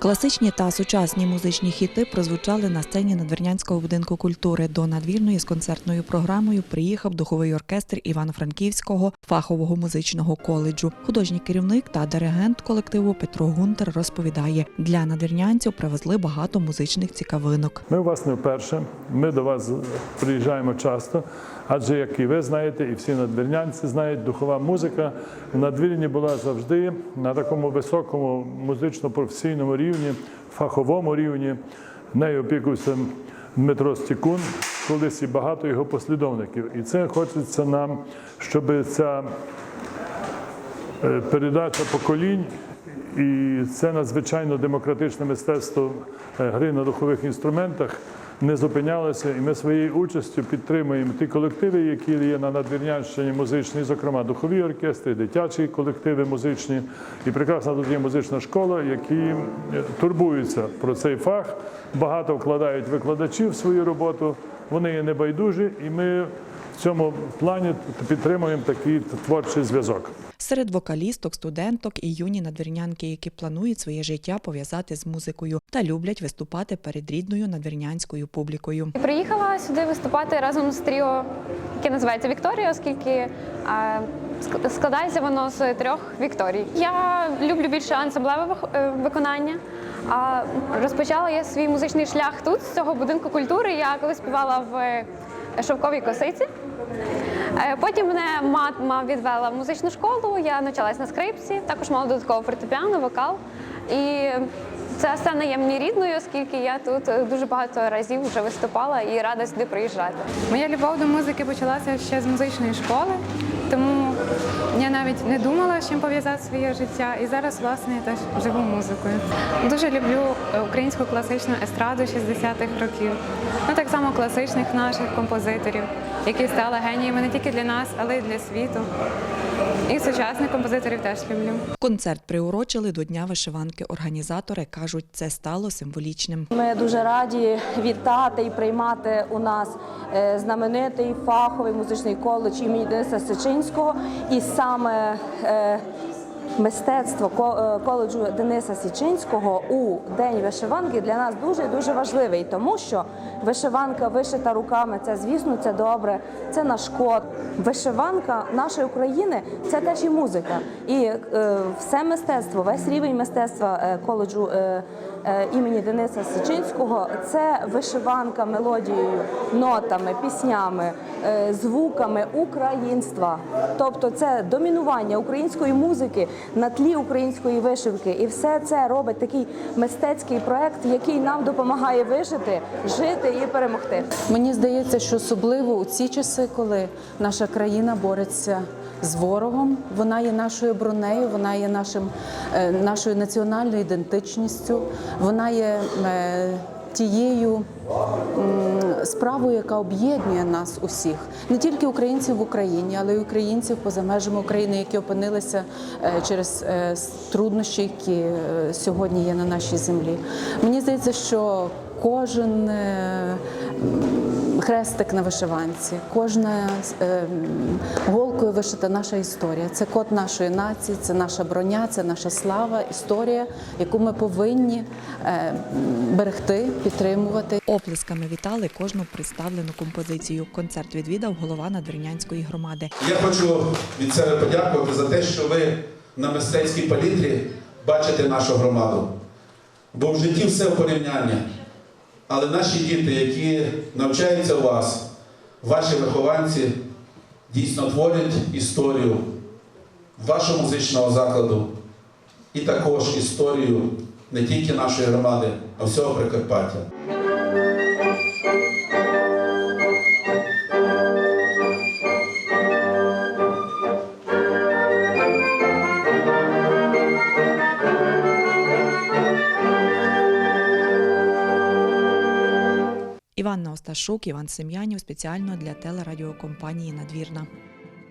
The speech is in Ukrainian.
Класичні та сучасні музичні хіти прозвучали на сцені Надвірнянського будинку культури. До надвірної з концертною програмою приїхав духовий оркестр Івано-Франківського фахового музичного коледжу. Художній керівник та диригент колективу Петро Гунтер розповідає: для надвірнянців привезли багато музичних цікавинок. Ми у вас не вперше. Ми до вас приїжджаємо часто, адже як і ви знаєте, і всі надвірнянці знають, духова музика в надвірні була завжди на такому високому музично-професійному рівні, фаховому рівні. Нею опікувався Дмитро Стікун, колись і багато його послідовників. І це хочеться нам, щоб ця е, передача поколінь. І це надзвичайно демократичне мистецтво е, гри на духових інструментах не зупинялися, І ми своєю участю підтримуємо ті колективи, які є на Надвірнянщині музичні, зокрема духові оркестри, дитячі колективи музичні. І прекрасна тут є музична школа, які е, турбуються про цей фах, багато вкладають викладачів в свою роботу. Вони є небайдужі, і ми в цьому плані підтримуємо такий творчий зв'язок. Серед вокалісток, студенток і юні надвірнянки, які планують своє життя пов'язати з музикою та люблять виступати перед рідною надвірнянською публікою. Приїхала сюди виступати разом з тріо, яке називається Вікторія, оскільки складається воно з трьох Вікторій. Я люблю більше ансамблеве е, виконання. А розпочала я свій музичний шлях тут, з цього будинку культури. Я коли співала в шовковій косиці. Е, Потім мене мама відвела в музичну школу, я навчалась на скрипці, також мала додатково фортепіано, вокал. І ця сцена є мені рідною, оскільки я тут е, дуже багато разів вже виступала і рада сюди приїжджати. Моя любов до музики почалася ще з музичної школи, тому я навіть не думала, з чим пов'язати своє життя. І зараз, власне, я теж живу музикою. Дуже люблю е, українську класичну естраду 60-х років. Ну так само класичних наших композиторів, які стали геніями не тільки для нас, але й для світу. І сучасних композиторів теж люблю. Концерт приурочили до Дня вишиванки. Організатори кажуть, це стало символічним. Ми дуже раді вітати і приймати у нас е, знаменитий фаховий музичний коледж імені Дениса Сичинського. І саме е, мистецтво е, коледжу Дениса Січинського у день вишиванки для нас дуже дуже важливий, тому що вишиванка вишита руками це звісно це добре, це наш код. Вишиванка нашої України це теж і музика. І е, все мистецтво, весь рівень мистецтва коледжу імені Дениса Сичинського це вишиванка мелодією, нотами, піснями, е, звуками українства. Тобто це домінування української музики на тлі української вишивки. І все це робить такий мистецький проект, який нам допомагає вижити, жити і перемогти. Мені здається, що особливо у ці часи, коли наша країна бореться з ворогом, вона є нашою бронею, вона є нашим, е, нашою національною ідентичністю, вона є е, тією справою, яка об'єднує нас усіх, не тільки українців в Україні, але й українців поза межами України, які опинилися е, через е, труднощі, які сьогодні є на нашій землі. Мені здається, що кожен хрестик на вишиванці, кожна е, голкою вишита наша історія. Це код нашої нації, це наша броня, це наша слава, історія, яку ми повинні е, берегти, підтримувати. Оплесками вітали кожну представлену композицію. Концерт відвідав голова Надвірнянської громади. Я хочу від себе подякувати за те, що ви на мистецькій палітрі бачите нашу громаду. Бо в житті все в порівнянні. Але наші діти, які навчаються у вас, ваші вихованці, дійсно творять історію вашого музичного закладу і також історію не тільки нашої громади, а всього Прикарпаття. Іванна Осташук, Іван Сем'янів спеціально для телерадіокомпанії Надвірна.